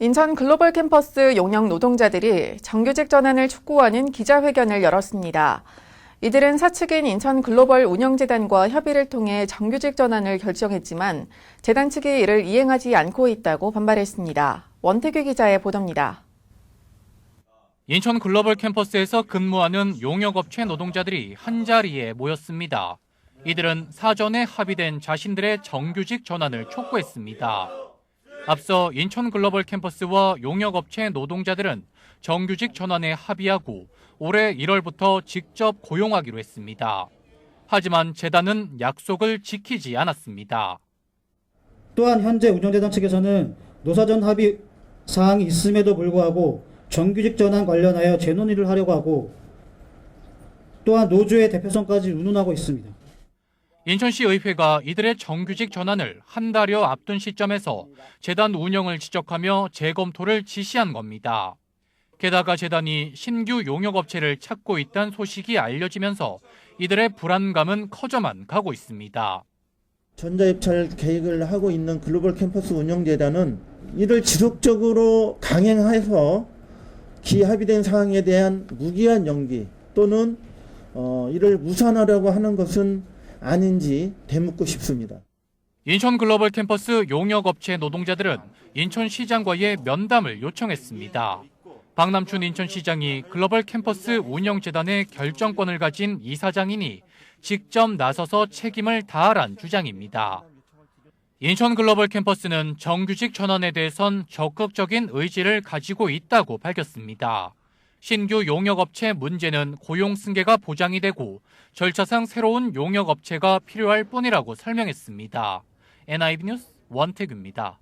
인천 글로벌 캠퍼스 용역 노동자들이 정규직 전환을 촉구하는 기자회견을 열었습니다. 이들은 사측인 인천 글로벌 운영재단과 협의를 통해 정규직 전환을 결정했지만 재단 측이 이를 이행하지 않고 있다고 반발했습니다. 원태규 기자의 보도입니다. 인천 글로벌 캠퍼스에서 근무하는 용역업체 노동자들이 한 자리에 모였습니다. 이들은 사전에 합의된 자신들의 정규직 전환을 촉구했습니다. 앞서 인천 글로벌 캠퍼스와 용역업체 노동자들은 정규직 전환에 합의하고 올해 1월부터 직접 고용하기로 했습니다. 하지만 재단은 약속을 지키지 않았습니다. 또한 현재 운영재단 측에서는 노사전 합의 사항이 있음에도 불구하고 정규직 전환 관련하여 재논의를 하려고 하고 또한 노조의 대표성까지 운운하고 있습니다. 인천시 의회가 이들의 정규직 전환을 한 달여 앞둔 시점에서 재단 운영을 지적하며 재검토를 지시한 겁니다. 게다가 재단이 신규 용역업체를 찾고 있다는 소식이 알려지면서 이들의 불안감은 커져만 가고 있습니다. 전자입찰 계획을 하고 있는 글로벌 캠퍼스 운영재단은 이를 지속적으로 강행해서 기합의된 사항에 대한 무기한 연기 또는 어, 이를 무산하려고 하는 것은 아닌지 되묻고 싶습니다. 인천 글로벌 캠퍼스 용역업체 노동자들은 인천시장과의 면담을 요청했습니다. 박남춘 인천시장이 글로벌 캠퍼스 운영재단의 결정권을 가진 이사장이니 직접 나서서 책임을 다하란 주장입니다. 인천 글로벌 캠퍼스는 정규직 전환에 대해선 적극적인 의지를 가지고 있다고 밝혔습니다. 신규 용역업체 문제는 고용 승계가 보장이 되고 절차상 새로운 용역업체가 필요할 뿐이라고 설명했습니다. NIB 뉴스 원태규입니다.